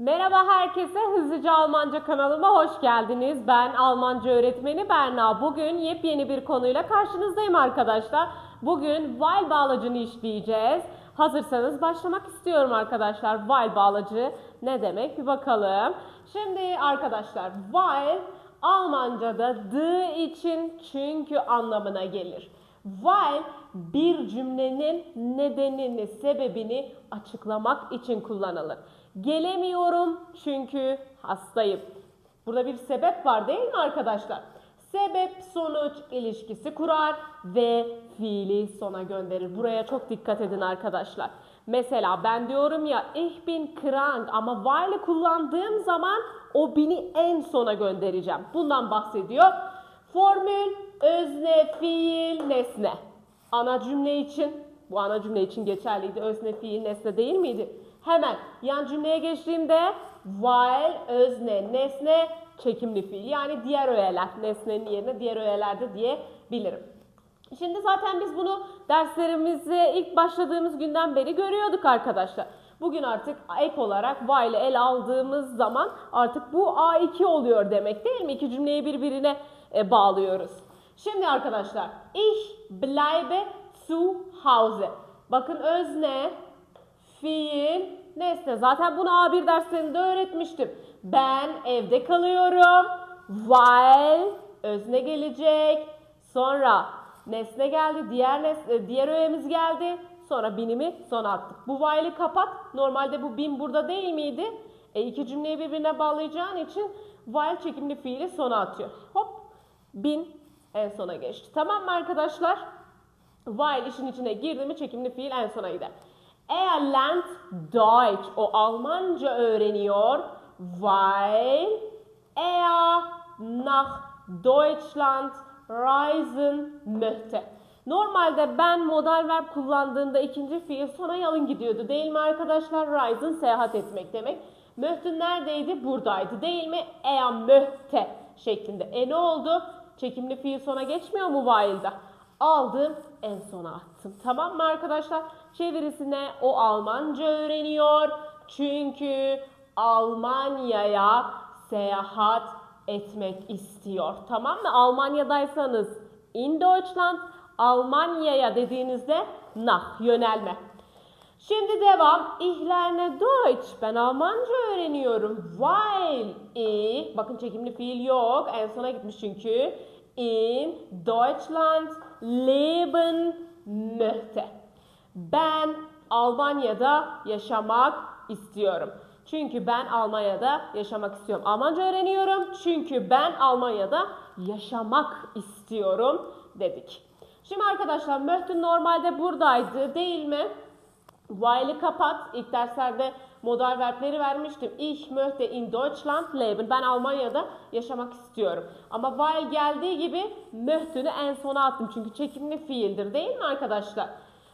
Merhaba herkese, Hızlıca Almanca kanalıma hoş geldiniz. Ben Almanca öğretmeni Berna. Bugün yepyeni bir konuyla karşınızdayım arkadaşlar. Bugün while bağlacını işleyeceğiz. Hazırsanız başlamak istiyorum arkadaşlar. While bağlacı ne demek bir bakalım. Şimdi arkadaşlar while Almanca'da the için çünkü anlamına gelir. While bir cümlenin nedenini, sebebini açıklamak için kullanılır. Gelemiyorum çünkü hastayım. Burada bir sebep var değil mi arkadaşlar? Sebep sonuç ilişkisi kurar ve fiili sona gönderir. Buraya çok dikkat edin arkadaşlar. Mesela ben diyorum ya ich bin krank ama while'ı kullandığım zaman o bini en sona göndereceğim. Bundan bahsediyor. Formül özne, fiil, nesne. Ana cümle için, bu ana cümle için geçerliydi. Özne, fiil, nesne değil miydi? Hemen yan cümleye geçtiğimde while, özne, nesne, çekimli fiil. Yani diğer öğeler. Nesnenin yerine diğer öğeler de diyebilirim. Şimdi zaten biz bunu derslerimize ilk başladığımız günden beri görüyorduk arkadaşlar. Bugün artık ek olarak while ele aldığımız zaman artık bu A2 oluyor demek değil mi? İki cümleyi birbirine e, bağlıyoruz. Şimdi arkadaşlar ich bleibe zu Hause. Bakın özne, fiil, nesne. Zaten bunu A1 derslerinde öğretmiştim. Ben evde kalıyorum. While özne gelecek. Sonra nesne geldi. Diğer nesne, diğer öğemiz geldi. Sonra binimi sona attık. Bu while'ı kapat. Normalde bu bin burada değil miydi? E iki cümleyi birbirine bağlayacağın için while çekimli fiili sona atıyor. Hop bin en sona geçti. Tamam mı arkadaşlar? While işin içine girdi mi çekimli fiil en sona gider. Er lernt Deutsch. O Almanca öğreniyor. Weil er nach Deutschland reisen möchte. Normalde ben modal verb kullandığımda ikinci fiil sona yalın gidiyordu değil mi arkadaşlar? Reisen seyahat etmek demek. Möchte neredeydi? Buradaydı değil mi? Er möchte şeklinde. E ne oldu? Çekimli fiil sona geçmiyor mu while'da? Aldım en sona attım. Tamam mı arkadaşlar? Çevirisine o Almanca öğreniyor. Çünkü Almanya'ya seyahat etmek istiyor. Tamam mı? Almanya'daysanız in Deutschland, Almanya'ya dediğinizde nach yönelme. Şimdi devam. Ich lerne Deutsch. Ben Almanca öğreniyorum. Weil ich, bakın çekimli fiil yok. En sona gitmiş çünkü. In Deutschland leben möchte. Ben Almanya'da yaşamak istiyorum. Çünkü ben Almanya'da yaşamak istiyorum. Almanca öğreniyorum. Çünkü ben Almanya'da yaşamak istiyorum dedik. Şimdi arkadaşlar möchte normalde buradaydı değil mi? While'ı kapat. İlk derslerde modal verbleri vermiştim. Ich möchte in Deutschland leben. Ben Almanya'da yaşamak istiyorum. Ama while geldiği gibi möchte'nü en sona attım. Çünkü çekimli fiildir değil mi arkadaşlar?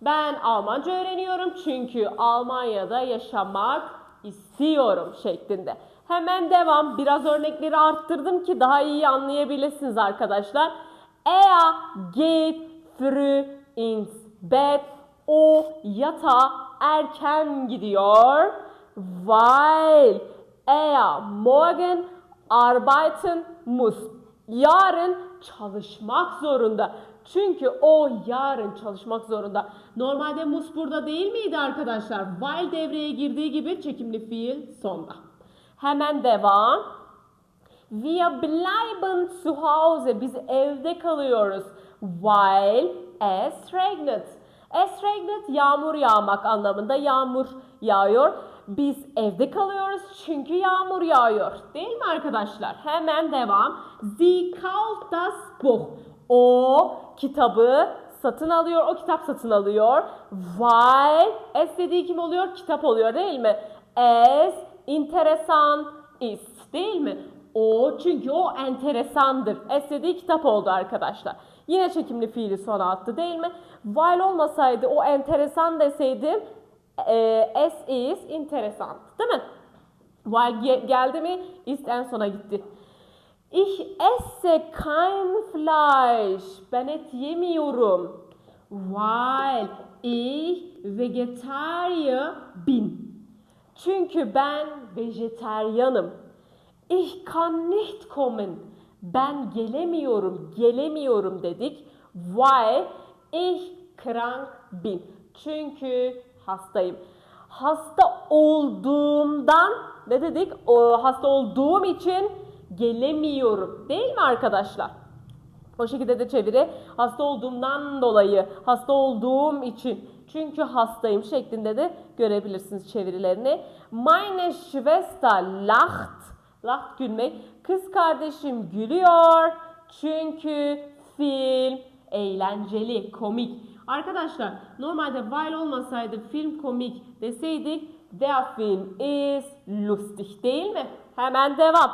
Ben Almanca öğreniyorum çünkü Almanya'da yaşamak istiyorum şeklinde. Hemen devam. Biraz örnekleri arttırdım ki daha iyi anlayabilirsiniz arkadaşlar. Er geht früh ins Bett. O yatağa erken gidiyor. Weil er morgen arbeiten muss. Yarın çalışmak zorunda. Çünkü o yarın çalışmak zorunda. Normalde mus burada değil miydi arkadaşlar? While devreye girdiği gibi çekimli fiil sonda. Hemen devam. Wir bleiben zu Hause. Biz evde kalıyoruz. While es regnet. Es regnet yağmur yağmak anlamında. Yağmur yağıyor. Biz evde kalıyoruz çünkü yağmur yağıyor. Değil mi arkadaşlar? Hemen devam. Sie kauft das Buch. O kitabı satın alıyor. O kitap satın alıyor. Weil es dediği kim oluyor? Kitap oluyor değil mi? Es interesant ist. Değil mi? O çünkü o enteresandır. Es dediği kitap oldu arkadaşlar. Yine çekimli fiili sona attı değil mi? While olmasaydı o enteresan deseydim e, es is interesant değil mi? While ge- geldi mi ist en sona gitti. Ich esse kein Fleisch. Ben et yemiyorum. Weil ich Vegetarier bin. Çünkü ben vejeteryanım. Ich kann nicht kommen. Ben gelemiyorum, gelemiyorum dedik. Weil ich krank bin. Çünkü hastayım. Hasta olduğumdan ne dedik? O, hasta olduğum için gelemiyorum. Değil mi arkadaşlar? O şekilde de çeviri. Hasta olduğumdan dolayı, hasta olduğum için, çünkü hastayım şeklinde de görebilirsiniz çevirilerini. Meine Schwester lacht. Lacht gülmek. Kız kardeşim gülüyor. Çünkü film eğlenceli, komik. Arkadaşlar normalde while olmasaydı film komik deseydik der Film is lustig değil mi? Hemen devam.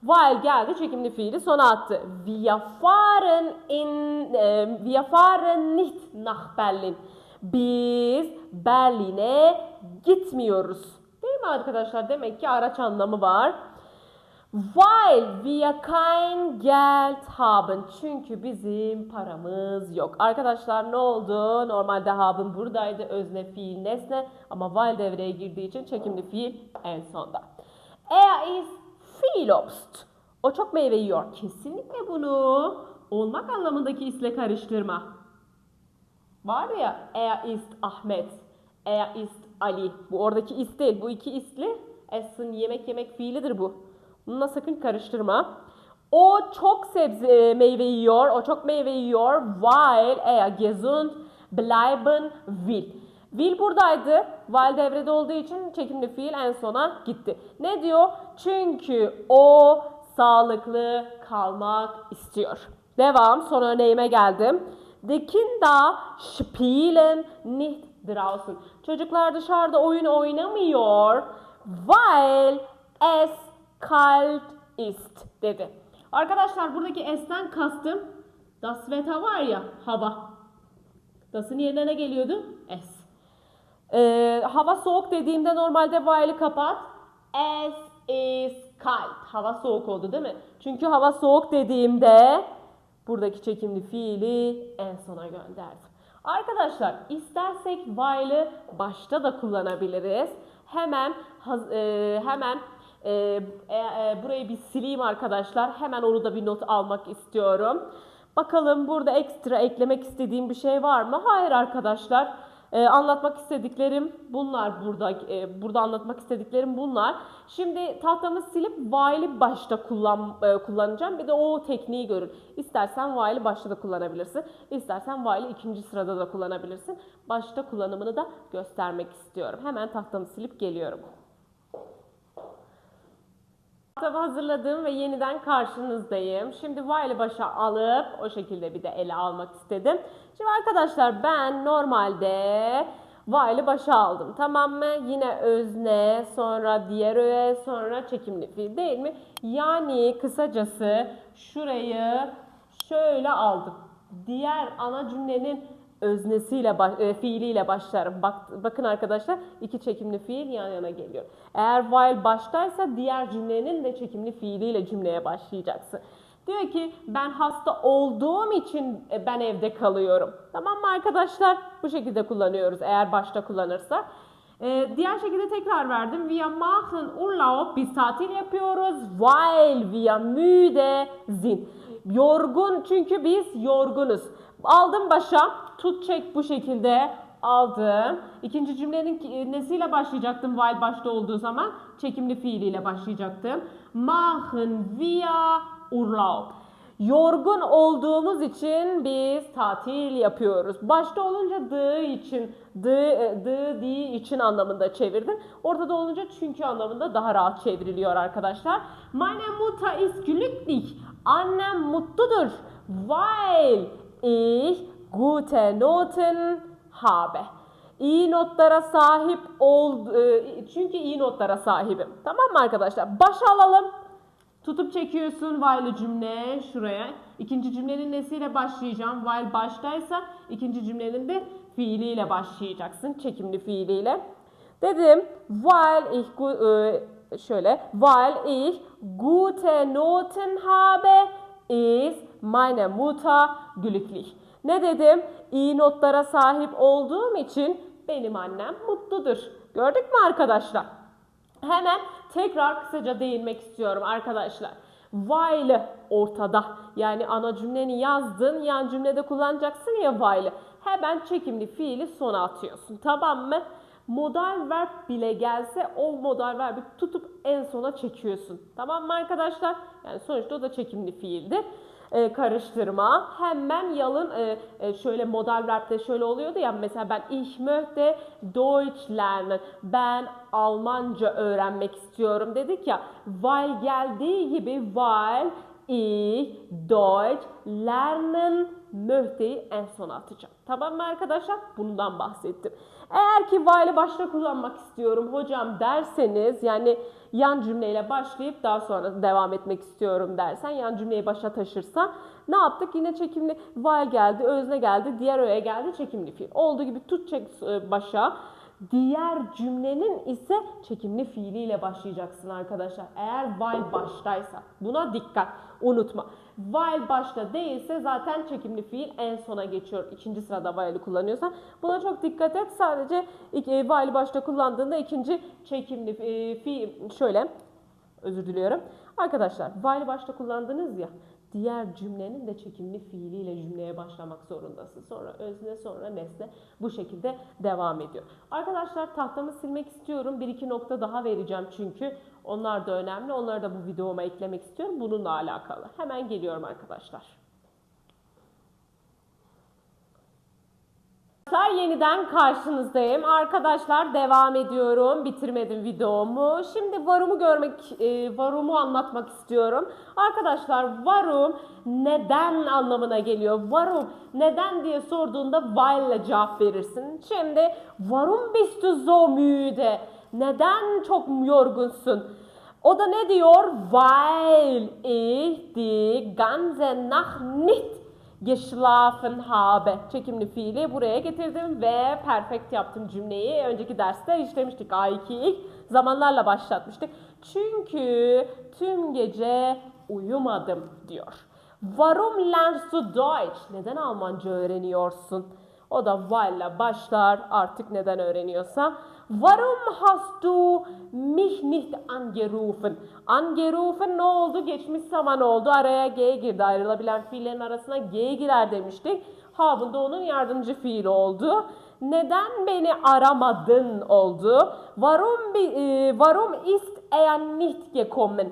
While geldi çekimli fiili sona attı. Wir fahren in e, wir fahren nicht nach Berlin. Biz Berlin'e gitmiyoruz. Değil mi arkadaşlar? Demek ki araç anlamı var. Weil wir kein Geld haben. Çünkü bizim paramız yok. Arkadaşlar ne oldu? Normalde haben buradaydı. Özne, fiil, nesne. Ama while devreye girdiği için çekimli fiil en sonda. Er ist viel Obst. O çok meyve yiyor. Kesinlikle bunu olmak anlamındaki isle karıştırma. Var ya er ist Ahmet, er ist Ali. Bu oradaki is değil. Bu iki isli esin yemek yemek fiilidir bu. Bununla sakın karıştırma. O çok sebze e, meyve yiyor. O çok meyve yiyor. Weil er gesund bleiben will. Will buradaydı. While devrede olduğu için çekimli fiil en sona gitti. Ne diyor? Çünkü o sağlıklı kalmak istiyor. Devam. Son örneğime geldim. Die Kinder spielen nicht draußen. Çocuklar dışarıda oyun oynamıyor. Weil es kalt ist dedi. Arkadaşlar buradaki es'ten kastım das Wetter var ya hava. Das'ın yerine ne geliyordu? Es. Ee, hava soğuk dediğimde normalde while'ı kapat. Es is kalt. Hava soğuk oldu değil mi? Çünkü hava soğuk dediğimde buradaki çekimli fiili en sona gönderdim. Arkadaşlar istersek while'ı başta da kullanabiliriz. Hemen e, hemen e, e, e, burayı bir sileyim arkadaşlar. Hemen onu da bir not almak istiyorum. Bakalım burada ekstra eklemek istediğim bir şey var mı? Hayır arkadaşlar. Ee, anlatmak istediklerim bunlar burada. e, burada anlatmak istediklerim bunlar. Şimdi tahtamı silip while'i başta kullan, e, kullanacağım. Bir de o tekniği görün. İstersen while'i başta da kullanabilirsin. İstersen while'i ikinci sırada da kullanabilirsin. Başta kullanımını da göstermek istiyorum. Hemen tahtamı silip geliyorum. Tahtamı hazırladım ve yeniden karşınızdayım. Şimdi while'i başa alıp o şekilde bir de ele almak istedim. Şimdi arkadaşlar ben normalde while'i başa aldım. Tamam mı? Yine özne, sonra diğer öğe, sonra çekimli fiil değil mi? Yani kısacası şurayı şöyle aldım. Diğer ana cümlenin öznesiyle baş- e, fiiliyle başlarım. Bak, bakın arkadaşlar iki çekimli fiil yan yana geliyor. Eğer while baştaysa diğer cümlenin de çekimli fiiliyle cümleye başlayacaksın. Diyor ki ben hasta olduğum için e, ben evde kalıyorum. Tamam mı arkadaşlar? Bu şekilde kullanıyoruz eğer başta kullanırsa. Ee, diğer şekilde tekrar verdim. Wir machen Urlaub. Biz tatil yapıyoruz. Weil wir müde sind. Yorgun çünkü biz yorgunuz. Aldım başa. Tut çek bu şekilde aldım. İkinci cümlenin ki- nesiyle başlayacaktım while başta olduğu zaman? Çekimli fiiliyle başlayacaktım. Machen wir Urlaub. Yorgun olduğumuz için biz tatil yapıyoruz. Başta olunca dı için, dı, dı, di için anlamında çevirdim. Ortada olunca çünkü anlamında daha rahat çevriliyor arkadaşlar. Meine Mutter ist glücklich. Annem mutludur. Weil ich gute Noten habe. İyi notlara sahip ol, e, çünkü iyi notlara sahibim. Tamam mı arkadaşlar? Başa alalım. Tutup çekiyorsun while cümle şuraya. İkinci cümlenin nesiyle başlayacağım? While baştaysa ikinci cümlenin de fiiliyle başlayacaksın. Çekimli fiiliyle. Dedim while ich e, şöyle while ich gute Noten habe ist meine Mutter glücklich. Ne dedim? İyi notlara sahip olduğum için benim annem mutludur. Gördük mü arkadaşlar? Hemen tekrar kısaca değinmek istiyorum arkadaşlar. While ortada. Yani ana cümleni yazdın, yan cümlede kullanacaksın ya while'ı. Hemen çekimli fiili sona atıyorsun. Tamam mı? Modal verb bile gelse o modal verbi tutup en sona çekiyorsun. Tamam mı arkadaşlar? Yani sonuçta o da çekimli fiildir e, karıştırma. Hemen yalın e, e, şöyle modal verbde şöyle oluyordu ya mesela ben ich möchte Deutsch lernen. Ben Almanca öğrenmek istiyorum dedik ya. Weil geldiği gibi weil ich Deutsch lernen möchte'yi en sona atacağım. Tamam mı arkadaşlar? Bundan bahsettim. Eğer ki while'ı başta kullanmak istiyorum hocam derseniz yani yan cümleyle başlayıp daha sonra devam etmek istiyorum dersen yan cümleyi başa taşırsan ne yaptık? Yine çekimli while geldi, özne geldi, diğer öğe geldi, çekimli fiil. Olduğu gibi tut çek e, başa. Diğer cümlenin ise çekimli fiiliyle başlayacaksın arkadaşlar. Eğer while baştaysa. Buna dikkat. Unutma. While başta değilse zaten çekimli fiil en sona geçiyor. İkinci sırada while'ı kullanıyorsan. Buna çok dikkat et. Sadece e, while başta kullandığında ikinci çekimli e, fiil şöyle özür diliyorum. Arkadaşlar while başta kullandınız ya diğer cümlenin de çekimli fiiliyle cümleye başlamak zorundasın. Sonra özne sonra nesne bu şekilde devam ediyor. Arkadaşlar tahtamı silmek istiyorum. Bir iki nokta daha vereceğim çünkü onlar da önemli. Onları da bu videoma eklemek istiyorum. Bununla alakalı. Hemen geliyorum arkadaşlar. Arkadaşlar yeniden karşınızdayım. Arkadaşlar devam ediyorum. Bitirmedim videomu. Şimdi varumu görmek, e, varumu anlatmak istiyorum. Arkadaşlar varum neden anlamına geliyor? Varum neden diye sorduğunda while ile cevap verirsin. Şimdi varum bist du so müde? Neden çok yorgunsun? O da ne diyor? Weil ich die ganze Nacht nicht geschlafen habe. Çekimli fiili buraya getirdim ve perfect yaptım cümleyi. Önceki derste işlemiştik A2 zamanlarla başlatmıştık. Çünkü tüm gece uyumadım diyor. Warum lernst du Deutsch? Neden Almanca öğreniyorsun? O da while'la başlar artık neden öğreniyorsa. Warum hast du mich nicht angerufen? Angerufen ne oldu? Geçmiş zaman oldu. Araya G girdi. Ayrılabilen fiillerin arasına G girer demiştik. Haben da onun yardımcı fiili oldu. Neden beni aramadın oldu. Warum, e, warum ist er nicht gekommen?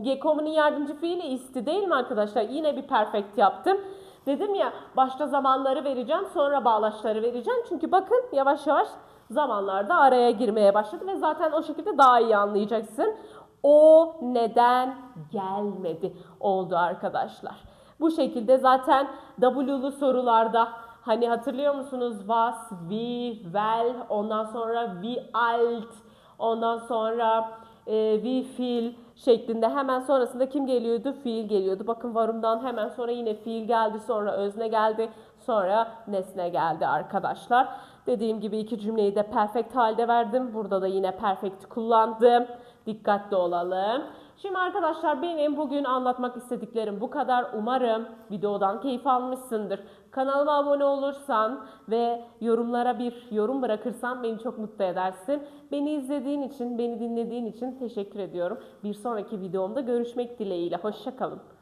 Gekom'un yardımcı fiili isti değil mi arkadaşlar? Yine bir perfect yaptım. Dedim ya başta zamanları vereceğim sonra bağlaçları vereceğim. Çünkü bakın yavaş yavaş zamanlarda araya girmeye başladı ve zaten o şekilde daha iyi anlayacaksın. O neden gelmedi oldu arkadaşlar. Bu şekilde zaten W'lu sorularda hani hatırlıyor musunuz? Was, wie, well, ondan sonra wie alt, ondan sonra e, wie viel şeklinde hemen sonrasında kim geliyordu? Fiil geliyordu. Bakın varımdan hemen sonra yine fiil geldi, sonra özne geldi, sonra nesne geldi arkadaşlar. Dediğim gibi iki cümleyi de perfect halde verdim. Burada da yine perfect kullandım. Dikkatli olalım. Şimdi arkadaşlar benim bugün anlatmak istediklerim bu kadar. Umarım videodan keyif almışsındır. Kanalıma abone olursan ve yorumlara bir yorum bırakırsan beni çok mutlu edersin. Beni izlediğin için, beni dinlediğin için teşekkür ediyorum. Bir sonraki videomda görüşmek dileğiyle. Hoşçakalın.